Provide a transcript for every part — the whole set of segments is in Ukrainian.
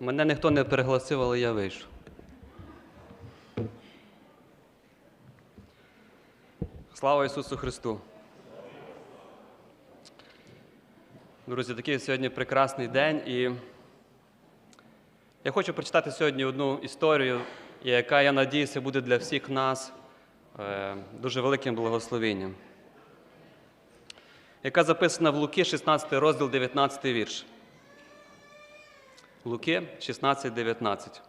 Мене ніхто не пригласив, але я вийшов. Слава Ісусу Христу! Друзі, такий сьогодні прекрасний день, і я хочу прочитати сьогодні одну історію, яка, я надіюся, буде для всіх нас е, дуже великим благословенням, яка записана в Луки, 16 розділ, 19 вірш. Луки 16, 19.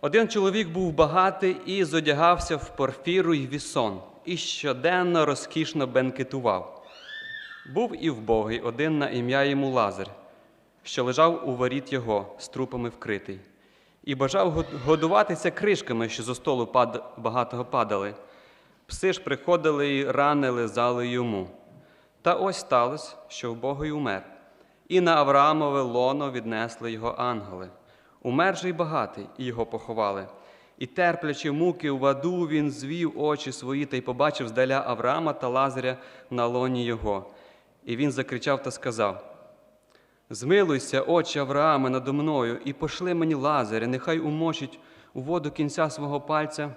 Один чоловік був багатий і зодягався в порфіру й вісон, і щоденно розкішно бенкетував. Був і вбогий один на ім'я йому Лазар, що лежав у воріт його, з трупами вкритий, і бажав годуватися кришками, що зо столу пад... багатого падали. Пси ж приходили і рани лизали йому. Та ось сталося, що вбогий умер, і на Авраамове лоно віднесли його ангели. Умер же й багатий, і його поховали. І терплячи муки в аду, він звів очі свої та й побачив здаля Авраама та Лазаря на лоні його. І він закричав та сказав: Змилуйся, отче Аврааме, надо мною, і пошли мені Лазаря, нехай умочить у воду кінця свого пальця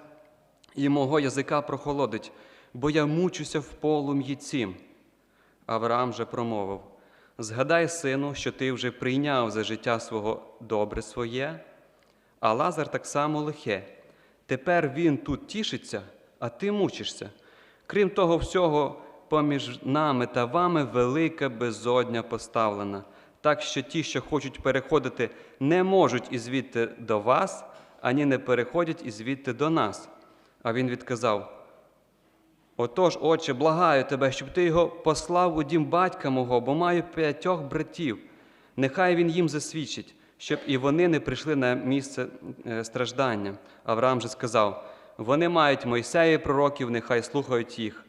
і мого язика прохолодить, бо я мучуся в полум'ї цім. Авраам же промовив: Згадай, сину, що ти вже прийняв за життя свого добре своє, а Лазар так само лихе. Тепер він тут тішиться, а ти мучишся. Крім того всього, поміж нами та вами велика безодня поставлена, так що ті, що хочуть переходити, не можуть і звідти до вас, ані не переходять і звідти до нас. А він відказав: Отож, отче, благаю тебе, щоб ти його послав у дім батька мого, бо маю п'ятьох братів. Нехай він їм засвідчить, щоб і вони не прийшли на місце е, страждання. Авраам же сказав: вони мають Мойсея і пророків, нехай слухають їх.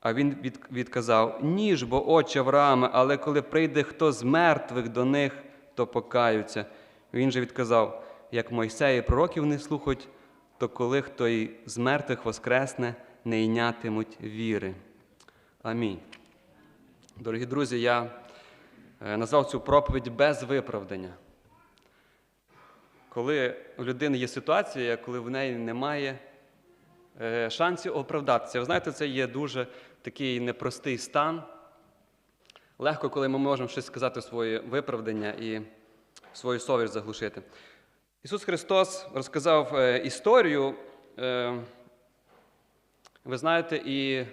А він відказав: Ні ж, бо отче Аврааме, але коли прийде хто з мертвих до них, то покаються. Він же відказав: як Мойсея і пророків не слухають, то коли хто й з мертвих воскресне, не йнятимуть віри. Амінь. Дорогі друзі, я е, назвав цю проповідь без виправдання. Коли у людини є ситуація, коли в неї немає е, шансів оправдатися. Ви знаєте, це є дуже такий непростий стан. Легко, коли ми можемо щось сказати своє виправдання і свою совість заглушити. Ісус Христос розказав е, історію. Ви знаєте, і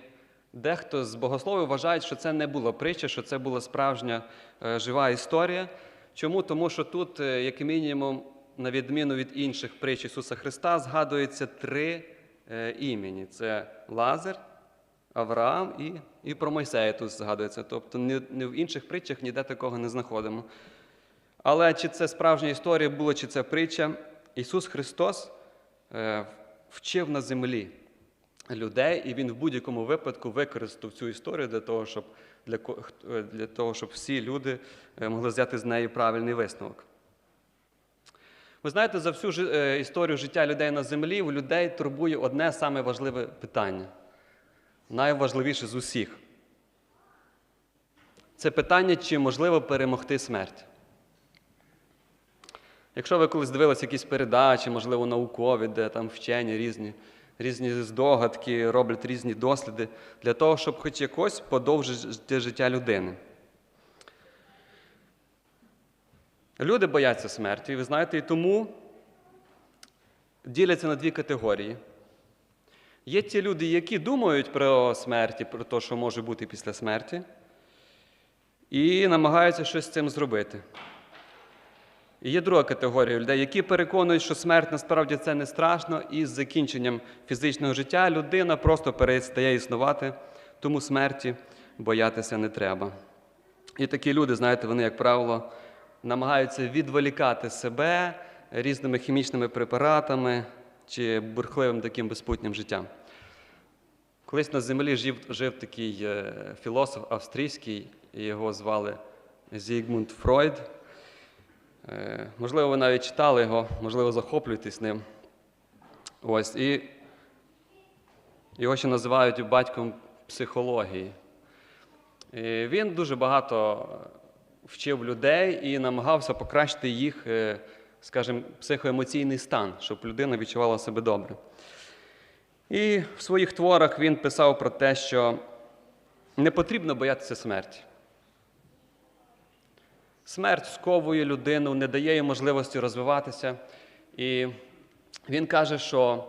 дехто з богословів вважають, що це не була притча, що це була справжня е, жива історія. Чому? Тому що тут, е, як мінімум, на відміну від інших притч Ісуса Христа, згадується три е, імені: це Лазар, Авраам і, і про Мойсея тут згадується. Тобто ні, ні в інших притчах ніде такого не знаходимо. Але чи це справжня історія була, чи це притча, Ісус Христос вчив на землі людей, і Він в будь-якому випадку використав цю історію для того, щоб, для, е, для того, щоб всі люди е, могли взяти з неї правильний висновок. Ви знаєте, за всю е, історію життя людей на землі у людей турбує одне саме важливе питання, найважливіше з усіх. Це питання, чи можливо перемогти смерть. Якщо ви колись дивилися якісь передачі, можливо, наукові, де там вчені різні, різні здогадки, роблять різні досліди для того, щоб хоч якось подовжити життя людини. Люди бояться смерті, ви знаєте, і тому діляться на дві категорії. Є ті люди, які думають про смерть, про те, що може бути після смерті, і намагаються щось з цим зробити. І є друга категорія людей, які переконують, що смерть насправді це не страшно, і з закінченням фізичного життя людина просто перестає існувати, тому смерті боятися не треба. І такі люди, знаєте, вони, як правило, намагаються відволікати себе різними хімічними препаратами чи бурхливим таким безпутнім життям. Колись на землі жив, жив такий е, філософ австрійський, його звали Зігмунд Фройд. Е, Можливо, ви навіть читали його, можливо, захоплюєтесь ним. Ось, і його ще називають батьком психології. І він дуже багато вчив людей і намагався покращити їх, е, скажімо, психоемоційний стан, щоб людина відчувала себе добре. І в своїх творах він писав про те, що не потрібно боятися смерті. Смерть сковує людину, не дає їй можливості розвиватися. І він каже, що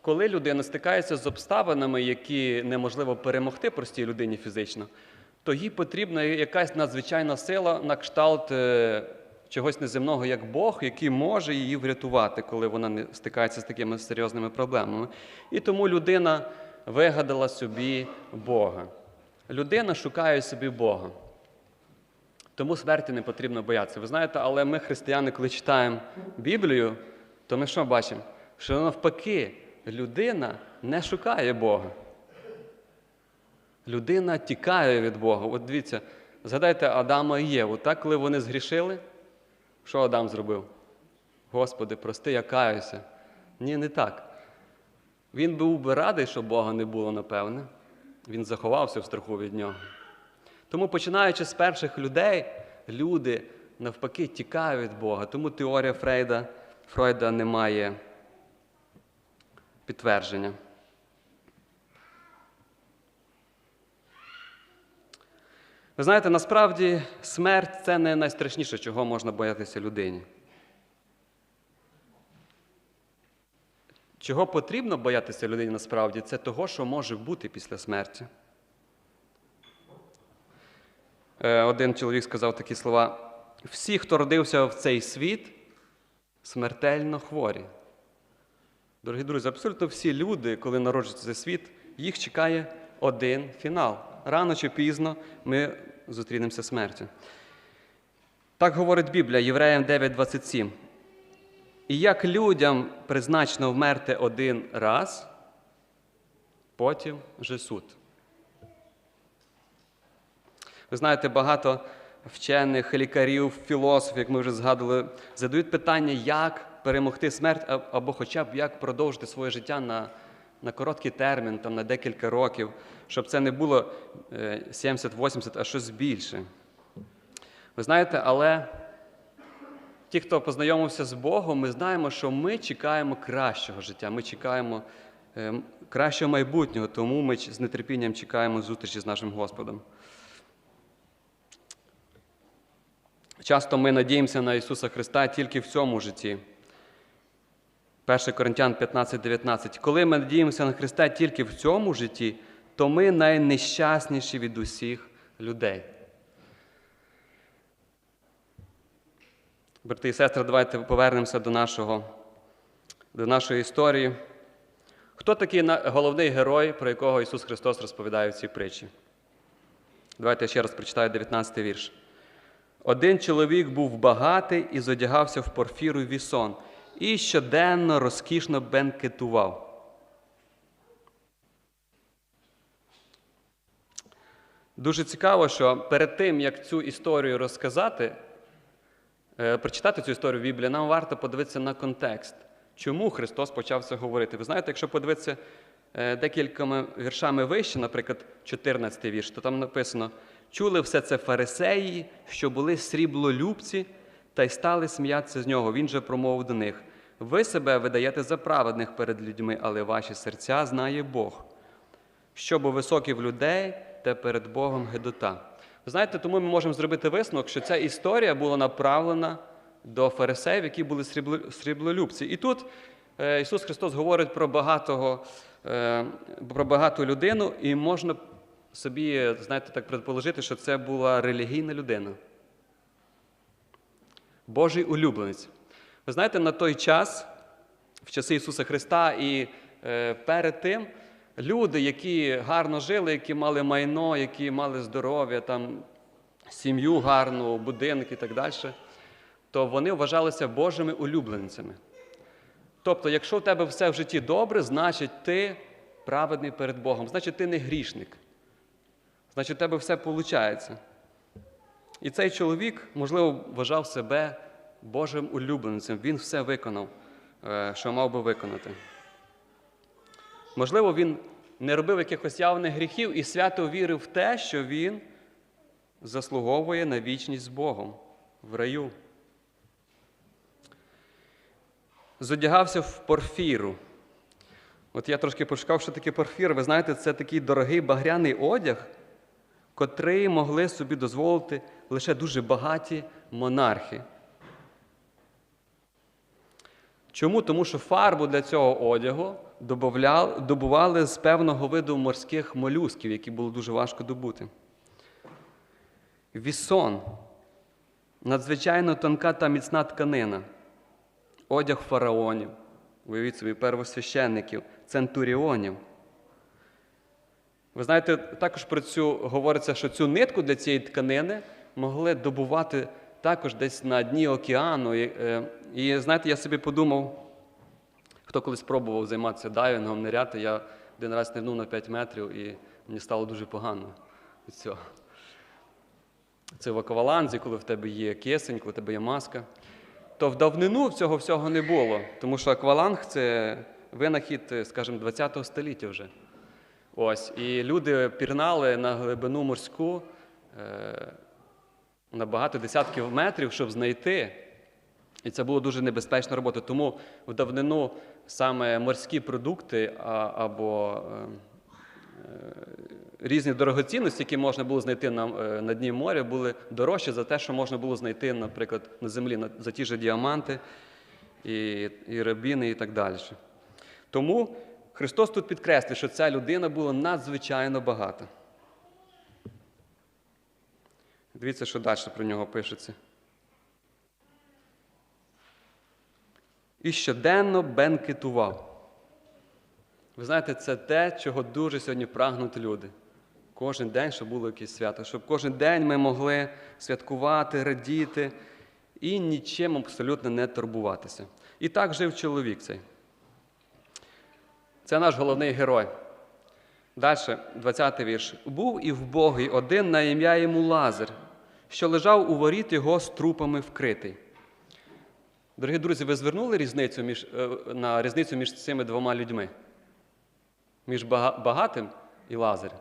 коли людина стикається з обставинами, які неможливо перемогти простій людині фізично, то їй потрібна якась надзвичайна сила на кшталт е, чогось неземного, як Бог, який може її врятувати, коли вона не стикається з такими серйозними проблемами. І тому людина вигадала собі Бога. Людина шукає собі Бога. Тому смерті не потрібно боятися. Ви знаєте, але ми, християни, коли читаємо Біблію, то ми що бачимо? Що навпаки, людина не шукає Бога. Людина тікає від Бога. От дивіться, згадайте Адама і Єву. Так, коли вони згрішили, що Адам зробив? Господи, прости, я каюся. Ні, не так. Він був би радий, що Бога не було, напевне. Він заховався в страху від нього. Тому, починаючи з перших людей, люди навпаки тікають від Бога. Тому теорія Фрейда, Фройда не має підтвердження. Ви знаєте, насправді смерть це не найстрашніше, чого можна боятися людині. Чого потрібно боятися людині насправді, це того, що може бути після смерті. Е, Один чоловік сказав такі слова: всі, хто родився в цей світ, смертельно хворі. Дорогі друзі, абсолютно всі люди, коли народжуються цей світ, їх чекає один фінал. Рано чи пізно ми зустрінемося смертю. Так говорить Біблія, Євреям 9:27. І як людям призначено вмерти один раз, потім же суд. Ви знаєте, багато вчених, лікарів, філософів, як ми вже згадували, задають питання, як перемогти смерть, або хоча б як продовжити своє життя на, на короткий термін, там, на декілька років, щоб це не було е, 70-80, а щось більше. Ви знаєте, але ті, хто познайомився з Богом, ми знаємо, що ми чекаємо кращого життя, ми чекаємо е, кращого майбутнього, тому ми з нетерпінням чекаємо зустрічі з нашим Господом. Часто ми надіємося на Ісуса Христа тільки в цьому житті. 1 Коринтян 15, 19. Коли ми надіємося на Христа тільки в цьому житті, то ми найнещасніші від усіх людей. Брати і сестри, давайте повернемося до, нашого, до нашої історії. Хто такий головний герой, про якого Ісус Христос розповідає в цій притчі? Давайте я ще раз прочитаю 19 вірш. Один чоловік був багатий і зодягався в порфіру й вісон, і щоденно розкішно бенкетував. Дуже цікаво, що перед тим, як цю історію розказати, е, прочитати цю історію в Біблії, нам варто подивитися на контекст. Чому Христос почав це говорити? Ви знаєте, якщо подивитися е, декількома віршами вище, наприклад, 14 вірш, то там написано: чули все це фарисеї, що були сріблолюбці, та й стали сміятися з нього. Він же промовив до них: ви себе видаєте за праведних перед людьми, але ваші серця знає Бог. Що бо високі в людей, те перед Богом гидота. Ви знаєте, тому ми можемо зробити висновок, що ця історія була направлена до фарисеїв, які були сріблолюбці. І тут е, Ісус Христос говорить про багатого, е, про багату людину, і можна собі, знаєте, так предположити, що це була релігійна людина. Божий улюбленець. Ви знаєте, на той час, в часи Ісуса Христа і е, перед тим, люди, які гарно жили, які мали майно, які мали здоров'я, там, сім'ю гарну, будинки і так далі, то вони вважалися Божими улюбленцями. Тобто, якщо в тебе все в житті добре, значить ти праведний перед Богом, значить ти не грішник. Значить, у тебе все виходить. І цей чоловік, можливо, вважав себе Божим улюбленцем. Він все виконав, е, що мав би виконати. Можливо, він не робив якихось явних гріхів і свято вірив в те, що він заслуговує на вічність з Богом в раю. Зодягався в порфіру. От я трошки пошукав, що таке порфір. Ви знаєте, це такий дорогий багряний одяг, котрий могли собі дозволити лише дуже багаті монархи. Чому? Тому що фарбу для цього одягу добували з певного виду морських молюсків, які було дуже важко добути. Вісон надзвичайно тонка та міцна тканина, одяг фараонів, уявіть собі, первосвященників, центуріонів. Ви знаєте, також про цю говориться, що цю нитку для цієї тканини могли добувати також десь на дні океану. І, е, і знаєте, я собі подумав, хто колись пробував займатися дайвінгом, ниряти, я один раз нирнув на 5 метрів і мені стало дуже погано від цього. Це в акваланзі, коли в тебе є кисень, коли в тебе є маска. То в давнину цього всього не було, тому що акваланг це винахід, скажімо, 20 століття вже. Ось, і люди пірнали на глибину морську е, на багато десятків метрів, щоб знайти. І це було дуже небезпечна робота. Тому в давнину саме морські продукти або е, е, різні дорогоцінності, які можна було знайти на, на дні моря, були дорожчі за те, що можна було знайти, наприклад, на землі за ті ж діаманти і, і рабіни і так далі. Тому Христос тут підкреслює, що ця людина була надзвичайно багата. Дивіться, що далі про нього пишеться. І щоденно бенкетував. Ви знаєте, це те, чого дуже сьогодні прагнуть люди. Кожен день, щоб було якесь свято, щоб кожен день ми могли святкувати, радіти і нічим абсолютно не турбуватися. І так жив чоловік цей. Це наш головний герой. Далі, 20-й вірш. Був і вбогий один на ім'я йому Лазар, що лежав у воріт його з трупами вкритий. Дорогі друзі, ви звернули різницю між, е, на різницю між цими двома людьми? Між багатим і Лазарем?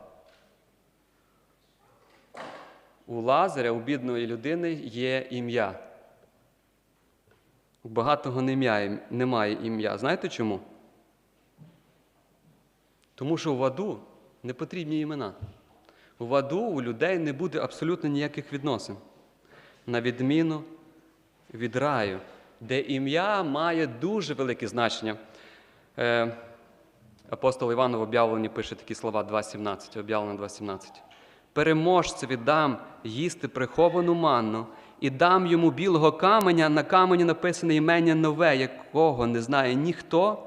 У Лазаря, у бідної людини, є ім'я. У багатого немає ім'я. Знаєте чому? Тому що в аду не потрібні імена. В аду у людей не буде абсолютно ніяких відносин. На відміну від раю, де ім'я має дуже велике значення. Е, апостол Іван в об'явленні пише такі слова 2.17, об'явлено 2.17. Переможцеві дам їсти приховану манну, і дам йому білого каменя, на камені написане імення нове, якого не знає ніхто,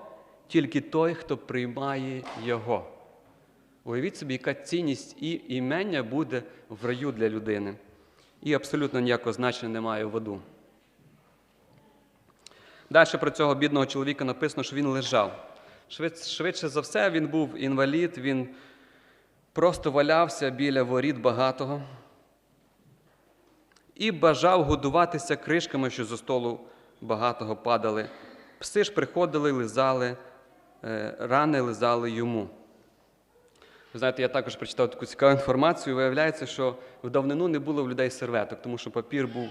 тільки той, хто приймає його. Уявіть собі, яка цінність і імення буде в раю для людини. І абсолютно ніякого значення немає в аду. Далі про цього бідного чоловіка написано, що він лежав. Швидше за все, він був інвалід, він просто валявся біля воріт багатого і бажав годуватися кришками, що зі столу багатого падали. Пси ж приходили, лизали, рани лизали йому. Ви знаєте, я також прочитав таку цікаву інформацію. Виявляється, що в давнину не було в людей серветок, тому що папір був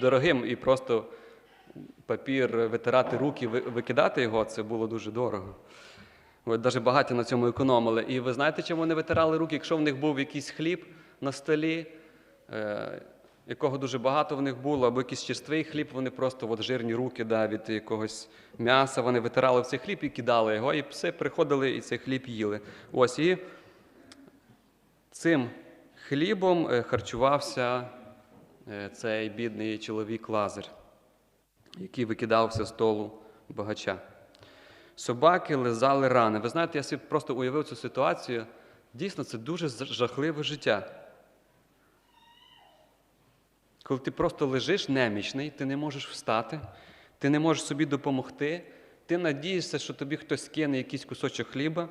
дорогим і просто папір витирати руки, викидати його це було дуже дорого. Навіть багаті на цьому економили. І ви знаєте, чим вони витирали руки? Якщо в них був якийсь хліб на столі, е, якого дуже багато в них було, або якийсь черствий хліб, вони просто от жирні руки да, від якогось м'яса, вони витирали в цей хліб і кидали його, і пси приходили і цей хліб їли. Ось і цим хлібом е, харчувався е, цей бідний чоловік Лазар, який викидався з столу багача. Собаки лизали рани. Ви знаєте, я собі просто уявив цю ситуацію. Дійсно, це дуже жахливе життя. Коли ти просто лежиш немічний, ти не можеш встати, ти не можеш собі допомогти, ти надієшся, що тобі хтось кине якийсь кусочок хліба,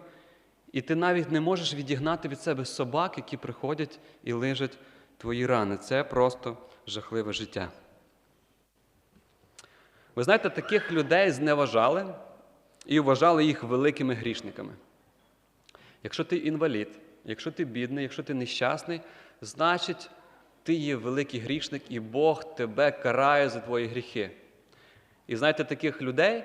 і ти навіть не можеш відігнати від себе собак, які приходять і лижать твої рани. Це просто жахливе життя. Ви знаєте, таких людей зневажали і вважали їх великими грішниками. Якщо ти інвалід, якщо ти бідний, якщо ти нещасний, значить ти є великий грішник, і Бог тебе карає за твої гріхи. І знаєте, таких людей,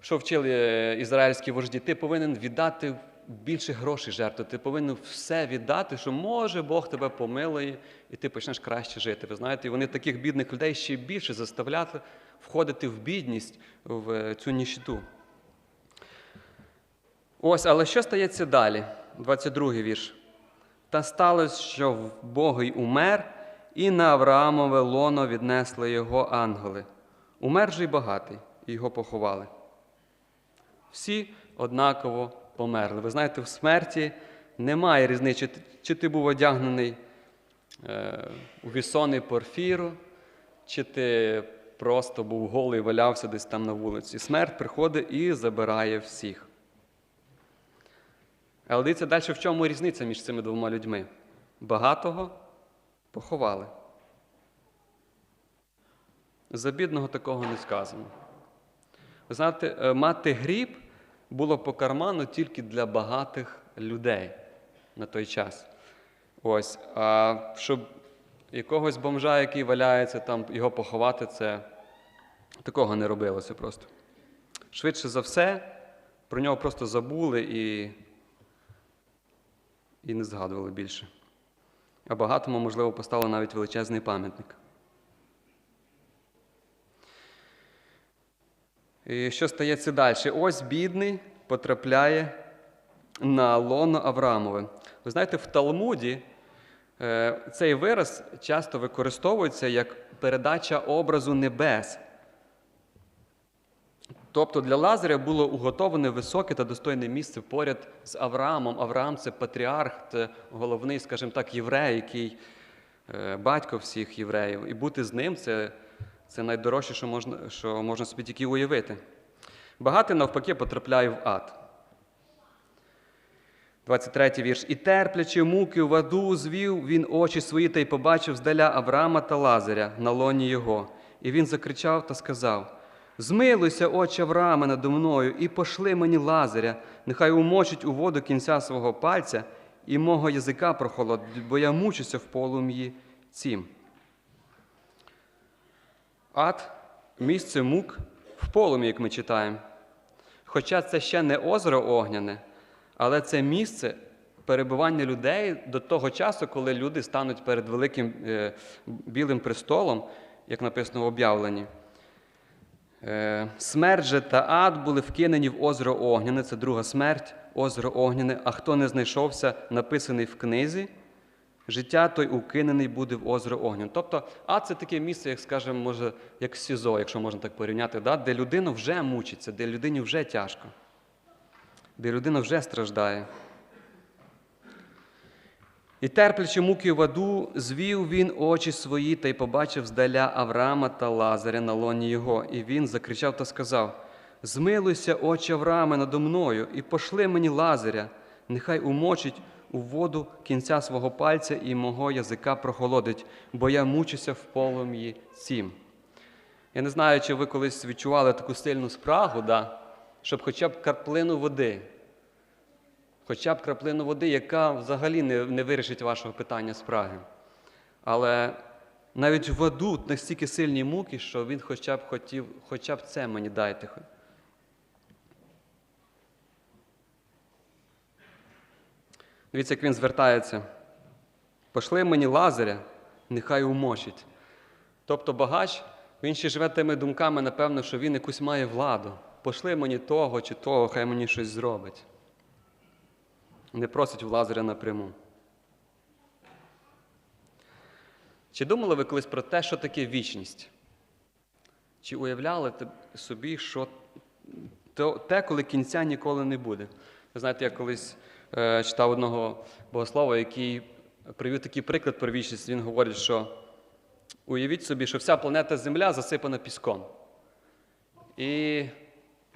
що вчили е, ізраїльські вожді, ти повинен віддати більше грошей жертву, ти повинен все віддати, що може Бог тебе помилує, і ти почнеш краще жити. Ви знаєте, і вони таких бідних людей ще більше заставляли входити в бідність, в е, цю ніщиту. Ось, але що стається далі? 22 й вірш. Та сталося, що Богий умер, і на Авраамове лоно віднесли його ангели. Умер же й багатий, і його поховали. Всі однаково померли. Ви знаєте, в смерті немає різниці, чи ти- був одягнений е, у вісони порфіру, чи ти просто був голий, валявся десь там на вулиці. Смерть приходить і забирає всіх. Але дивіться далі, в чому різниця між цими двома людьми? Багатого поховали. За бідного такого не сказано. Ви знаєте, е, мати гріб було по карману тільки для багатих людей на той час. Ось. А щоб якогось бомжа, який валяється, там, його поховати, це такого не робилося просто. Швидше за все, про нього просто забули і, і не згадували більше. А багатому, можливо, поставили навіть величезний пам'ятник. І що стається далі? Ось бідний потрапляє на лоно Авраамове. Ви знаєте, в Талмуді е, цей вираз часто використовується як передача образу небес. Тобто для Лазаря було уготоване високе та достойне місце поряд з Авраамом. Авраам це патріарх, це головний, скажімо так, єврей, який е, батько всіх євреїв. І бути з ним це, це найдорожче, що можна, що можна собі тільки уявити. Багатий, навпаки, потрапляє в ад. 23 вірш. І терплячи муки в аду, звів він очі свої та й побачив здаля Авраама та Лазаря на лоні його. І він закричав та сказав: Змилуйся, отче Авраама, надо мною, і пошли мені Лазаря, нехай умочить у воду кінця свого пальця, і мого язика прохолодить, бо я мучуся в полум'ї цім. Ад місце мук в полум'ї, як ми читаємо. Хоча це ще не озеро огняне, але це місце перебування людей до того часу, коли люди стануть перед великим е, білим престолом, як написано в об'явленні. Е, Смерть же та ад були вкинені в озеро Огняне, це друга смерть, озеро Огняне. А хто не знайшовся, написаний в книзі, життя той укинений буде в озеро Огняне. Тобто ад це таке місце, як скажемо, може, як СІЗО, якщо можна так порівняти, да? де людина вже мучиться, де людині вже тяжко, де людина вже страждає. І терплячи муки в аду, звів він очі свої та й побачив здаля Авраама та Лазаря на лоні його. І він закричав та сказав: Змилуйся, очі Аврааме, надо мною, і пошли мені Лазаря, нехай умочить у воду кінця свого пальця і мого язика прохолодить, бо я мучуся в полум'ї цім. Я не знаю, чи ви колись відчували таку сильну спрагу, да? щоб хоча б краплину води хоча б краплину води, яка взагалі не, не вирішить вашого питання спраги. Але навіть в аду настільки сильні муки, що він хоча б хотів, хоча б це мені дайте. Дивіться, як він звертається. Пошли мені лазаря, нехай умочить. Тобто багач, він ще живе тими думками, напевно, що він якусь має владу. Пошли мені того чи того, хай мені щось зробить не просить в Лазаря напряму. Чи думали ви колись про те, що таке вічність? Чи уявляли собі, що те, коли кінця ніколи не буде? Ви знаєте, я колись е, читав одного богослова, який привів такий приклад про вічність. Він говорить, що уявіть собі, що вся планета Земля засипана піском. І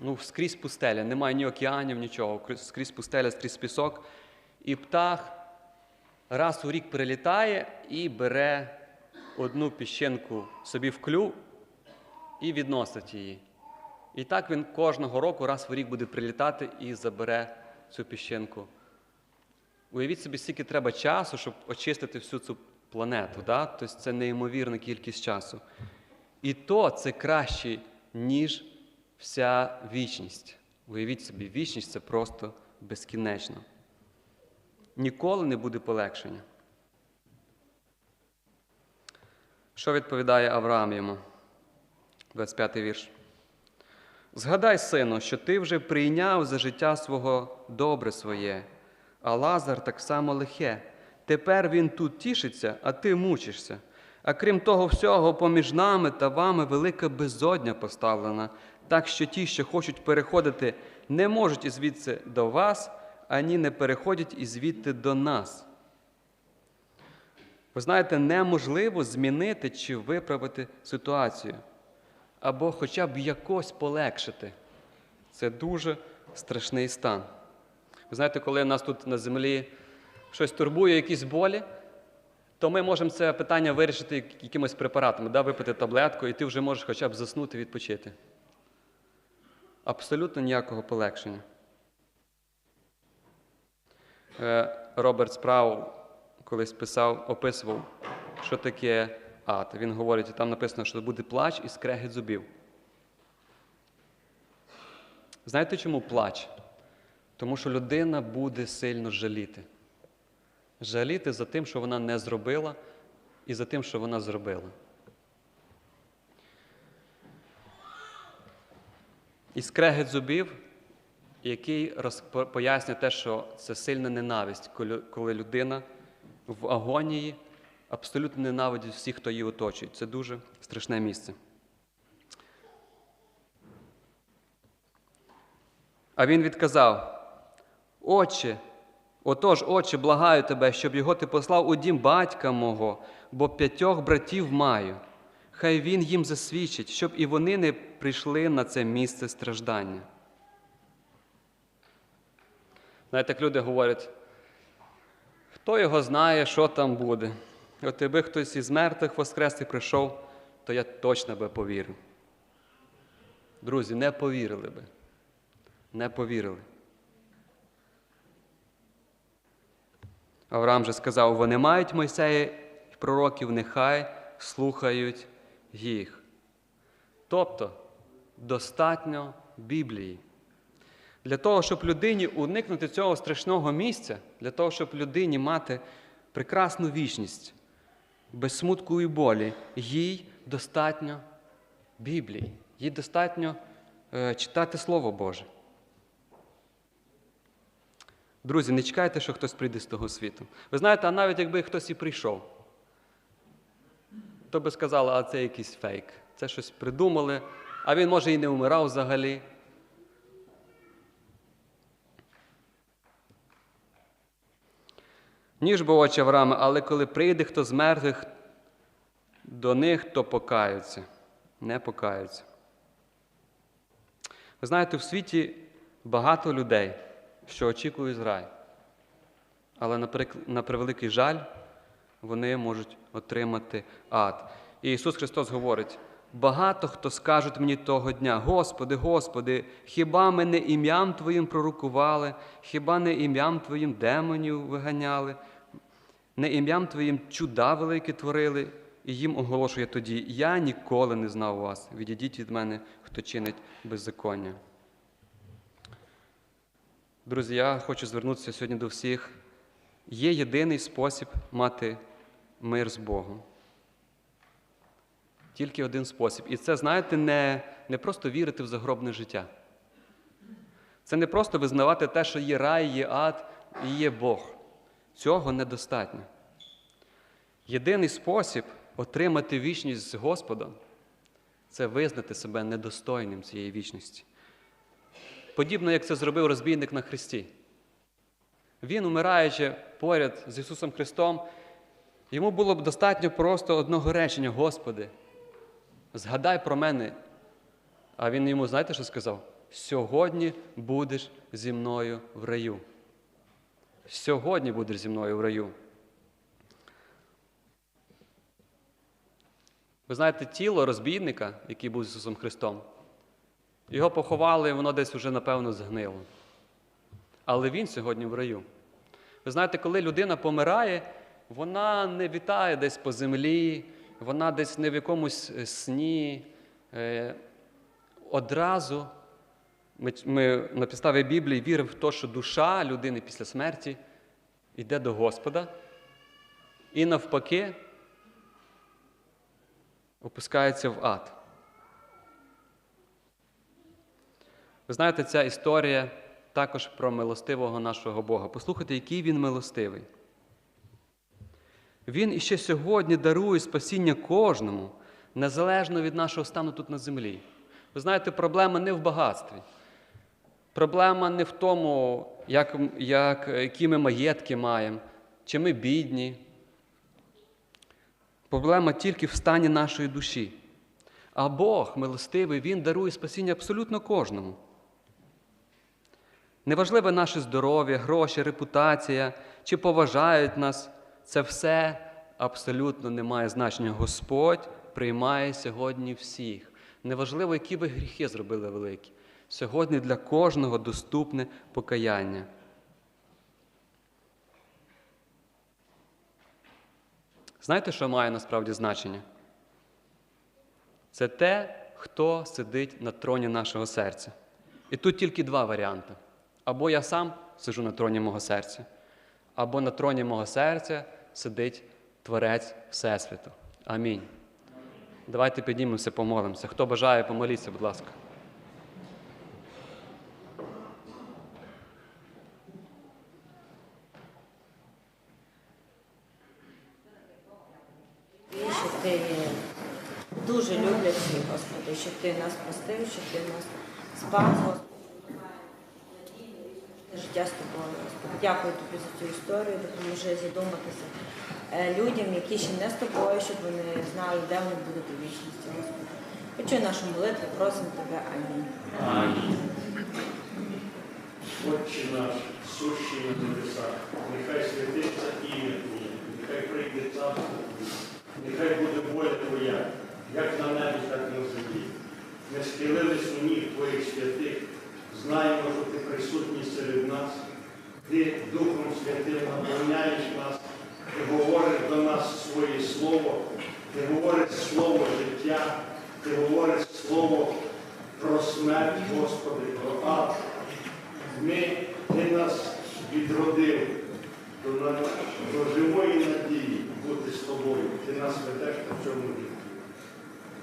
ну, скрізь пустеля, немає ні океанів, нічого, скрізь пустеля, скрізь пісок. І птах раз у рік прилітає і бере одну піщинку собі в клюв і відносить її. І так він кожного року раз в рік буде прилітати і забере цю піщинку. Уявіть собі, скільки треба часу, щоб очистити всю цю планету. Да? Тобто це неймовірна кількість часу. І то це краще, ніж вся вічність. Уявіть собі, вічність це просто безкінечно. Ніколи не буде полегшення. Що відповідає Авраам йому? 25 вірш. Згадай, сину, що ти вже прийняв за життя свого добре своє, а Лазар так само лихе. Тепер він тут тішиться, а ти мучишся. А крім того всього, поміж нами та вами велика безодня поставлена, так що ті, що хочуть переходити, не можуть і звідси до вас, ані не переходять і звідти до нас. Ви знаєте, неможливо змінити чи виправити ситуацію, або хоча б якось полегшити. Це дуже страшний стан. Ви знаєте, коли нас тут на землі щось турбує, якісь болі, то ми можемо це питання вирішити якимось препаратами, да, випити таблетку, і ти вже можеш хоча б заснути, відпочити. Абсолютно ніякого полегшення. Е, Роберт Спрау колись писав, описував, що таке ад. Він говорить, там написано, що буде плач і скрегіт зубів. Знаєте, чому плач? Тому що людина буде сильно жаліти. Жаліти за тим, що вона не зробила, і за тим, що вона зробила. І скрегіт зубів, який пояснює те, що це сильна ненависть, коли людина в агонії абсолютно ненавидить всіх, хто її оточує. Це дуже страшне місце. А він відказав: Отче, отож, отче, благаю тебе, щоб його ти послав у дім батька мого, бо п'ятьох братів маю. Хай він їм засвідчить, щоб і вони не прийшли на це місце страждання. Знаєте, як люди говорять, хто його знає, що там буде. От якби хтось із мертвих воскрес і прийшов, то я точно би повірив. Друзі, не повірили би. Не повірили. Авраам же сказав: вони мають Мойсея і пророків, нехай слухають їх. Тобто достатньо Біблії. Для того, щоб людині уникнути цього страшного місця, для того, щоб людині мати прекрасну вічність, без смутку і болі, їй достатньо Біблії, їй достатньо е, читати Слово Боже. Друзі, не чекайте, що хтось прийде з того світу. Ви знаєте, а навіть якби хтось і прийшов, то би сказали, а це якийсь фейк, це щось придумали, а він, може, і не вмирав взагалі. Ніж бо очі Авраама, але коли прийде хто з мертвих до них, то покаються, не покаються. Ви знаєте, в світі багато людей, що очікують рай. Але, на превеликий жаль, вони можуть отримати ад. І Ісус Христос говорить: багато хто скажуть мені того дня: Господи, Господи, хіба ми не ім'ям Твоїм пророкували, хіба не ім'ям Твоїм демонів виганяли, не ім'ям Твоїм чуда великі творили, і їм оголошує тоді: Я ніколи не знав вас. Відійдіть від мене, хто чинить беззаконня. Друзі, я хочу звернутися сьогодні до всіх. Є єдиний спосіб мати мир з Богом. Тільки один спосіб. І це, знаєте, не, не просто вірити в загробне життя. Це не просто визнавати те, що є рай, є ад і є Бог. Цього недостатньо. Єдиний спосіб отримати вічність з Господом це визнати себе недостойним цієї вічності. Подібно як це зробив розбійник на Христі. Він, умираючи поряд з Ісусом Христом, йому було б достатньо просто одного речення: Господи, згадай про мене. А він йому, знаєте, що сказав? Сьогодні будеш зі мною в раю. Сьогодні будеш зі мною в раю. Ви знаєте, тіло розбійника, який був з Ісусом Христом, його поховали, воно десь вже, напевно, згнило. Але він сьогодні в раю. Ви знаєте, коли людина помирає, вона не вітає десь по землі, вона десь не в якомусь е, сні. Е, Одразу ми, ми на підставі Біблії віримо в те, що душа людини після смерті йде до Господа, і навпаки опускається в ад. Ви знаєте, ця історія також про милостивого нашого Бога. Послухайте, який він милостивий. Він іще сьогодні дарує спасіння кожному, незалежно від нашого стану тут на землі. Ви знаєте, проблема не в багатстві. Проблема не в тому, як, як, які ми маєтки маємо, чи ми бідні. Проблема тільки в стані нашої душі. А Бог, милостивий, Він дарує спасіння абсолютно кожному. Неважливе наше здоров'я, гроші, репутація, чи поважають нас, це все абсолютно не має значення. Господь приймає сьогодні всіх. Неважливо, які ви гріхи зробили великі. Сьогодні для кожного доступне покаяння. Знаєте, що має насправді значення? Це те, хто сидить на троні нашого серця. І тут тільки два варіанти. Або я сам сиджу на троні мого серця, або на троні мого серця сидить Творець Всесвіту. Амінь. Давайте піднімемося, помолимося. Хто бажає, помоліться, будь ласка. Що ти дуже люблячий, Господи, що ти нас простив, що ти нас спас, Господи. Життя з тобою, Дякую тобі за цю історію, допоможи задуматися е, людям, які ще не з тобою, щоб вони знали, де вони будуть у вічності, Господи. Почуй нашу молитву, просимо тебе. Амінь. Отче наш, сущий на небесах, нехай святиться ім'я Твоє, нехай прийде царство Твоє, нехай буде воля Твоя, як на небі, так і на землі. Ми схилились у ніг Твоїх святих, знаємо, що Ти присутній серед нас, Ти Духом Святим наповняєш нас, Ти говориш до нас своє слово, Ти говориш слово життя, Ти говориш слово про смерть, Господи, про ад. Ми, ти нас відродив до, до живої надії бути з тобою. Ти нас ведеш на цьому віку.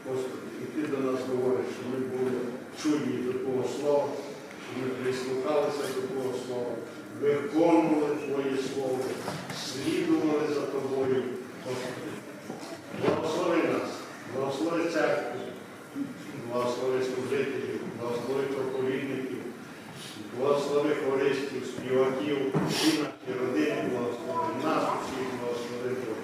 Господи, і ти до нас говориш, що ми були чуйні до Твого слова, ми прислухалися до Твого слова, виконували Твоє Слово, слідували за Тобою, Господи. Благослови нас, благослови церкву, благослови служителів, благослови проповідників, Благослови хористів, співаків, всі наші родини, благослови нас усіх, благослови Бог.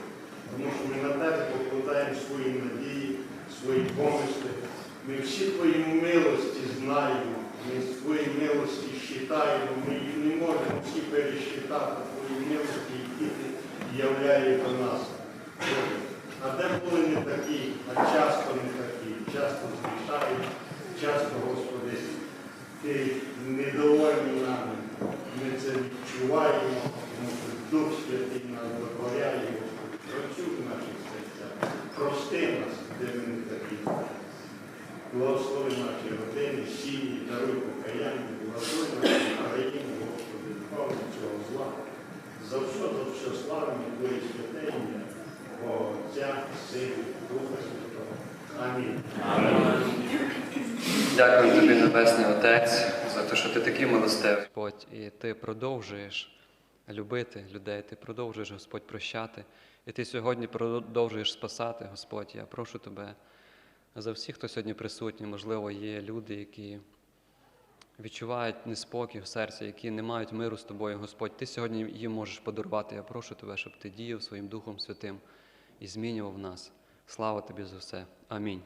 Тому що ми на тебе покладаємо свої надії, свої помисли. Ми всі твої милості знаємо, ми з милості щитаємо, ми їх не можемо всі пересчитати, твої милості, які ти являєш до нас. А де були не такі, а часто не такі, часто зрішають, часто, Господи, ти недовольний нами. Ми це відчуваємо, тому що Дух Святий нас витворяє, Господи, працюй в наших серцях. Прости нас, де ми не такі. Благослови наші родини, сім'ї, даруй покаяння, благослови нашу країну, Господи, дбав цього зла. За все, за все славні Твої святе ім'я, Бога Отця, Сина, Духа Святого. Амінь. Дякую тобі, Небесний Отець, за те, що ти такий милостивий. Господь, і ти продовжуєш любити людей, ти продовжуєш, Господь, прощати. І ти сьогодні продовжуєш спасати, Господь. Я прошу тебе за всіх, хто сьогодні присутній, можливо, є люди, які відчувають неспокій в серці, які не мають миру з тобою, Господь. Ти сьогодні їм можеш подарувати. Я прошу тебе, щоб ти діяв своїм Духом Святим і змінював нас. Слава тобі за все. Амінь.